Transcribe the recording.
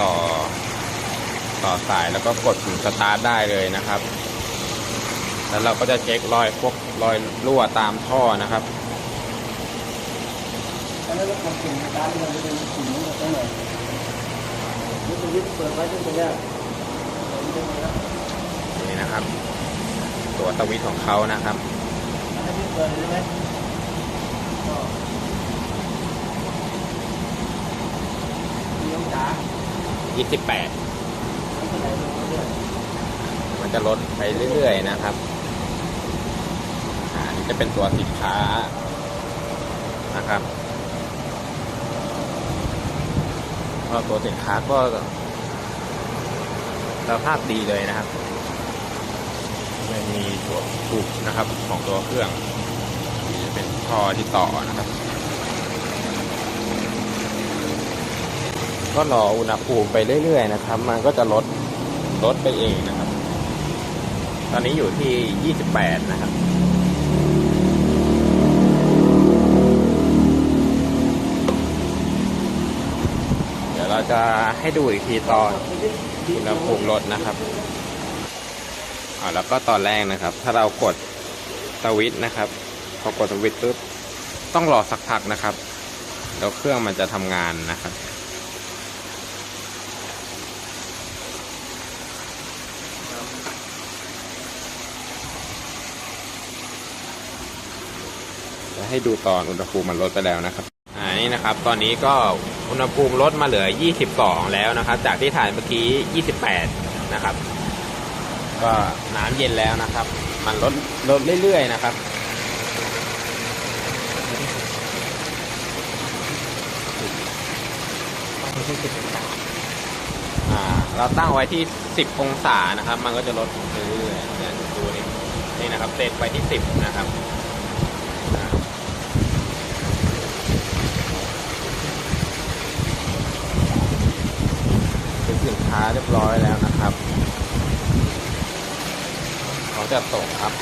ต่อ ต่อสายแล้วก็กดปุ่มสตาร์ทได้เลยนะครับ แล้วเราก็จะเช็ครอยพวกรอยรั่วตามท่อนะครับแล้วก็กดปุ่มสตาร์ทมันจะเป็นปุ่มนี้ตรงไหนนี่สวิตช์เปิดเปิดไว้ตั้งแต่แรกนี่นะครับ ตัวสวิตช์ของเขานะครับให้พี่เปิดเลยไหมองศา 28ไม่เป็นไรลงเรื่อยมันจะลดไปเรื่อยๆนะครับอันนี้จะเป็นตัวสินค้านะครับก็ตัวสินค้าก็สภาพดีเลยนะครับ ไม่มีตัวถูกนะครับของตัวเครื่องนี่จะเป็นท่อที่ต่อนะครับ ก็รออุณหภูมิไปเรื่อยๆนะครับ มันก็จะลดลดไปเองนะครับ ตอนนี้อยู่ที่ 28 นะครับ เดี๋ยวเราจะให้ดูอีกทีตอนอุณหภูมิลดนะครับอ่าแล้วก็ตอนแรกนะครับ ถ้าเรากดสวิตนะครับ พอกดสวิตปุ๊บต้องรอสักพักนะครับ แล้วเครื่องมันจะทำงานนะครับ จะให้ดูตอนอุณหภูมิมันลดไปแล้วนะครับอ่านี่นะครับ ตอนนี้ก็อุณหภูมิลดมาเหลือ 22 แล้วนะครับ จากที่ถ่ายเมื่อกี้ 28 นะครับ ก็น้ำเย็นแล้วนะครับ มันลดลดเรื่อยๆนะครับอ่าเราตั้งไว้ที่ 10 องศานะครับ มันก็จะลดเรื่อยๆดูนี่นี่นะครับเซตไว้ที่ 10 นะครับ เป็นสิน ค้าเรียบร้อยแล้วนะครับ เขาจะส่งครับ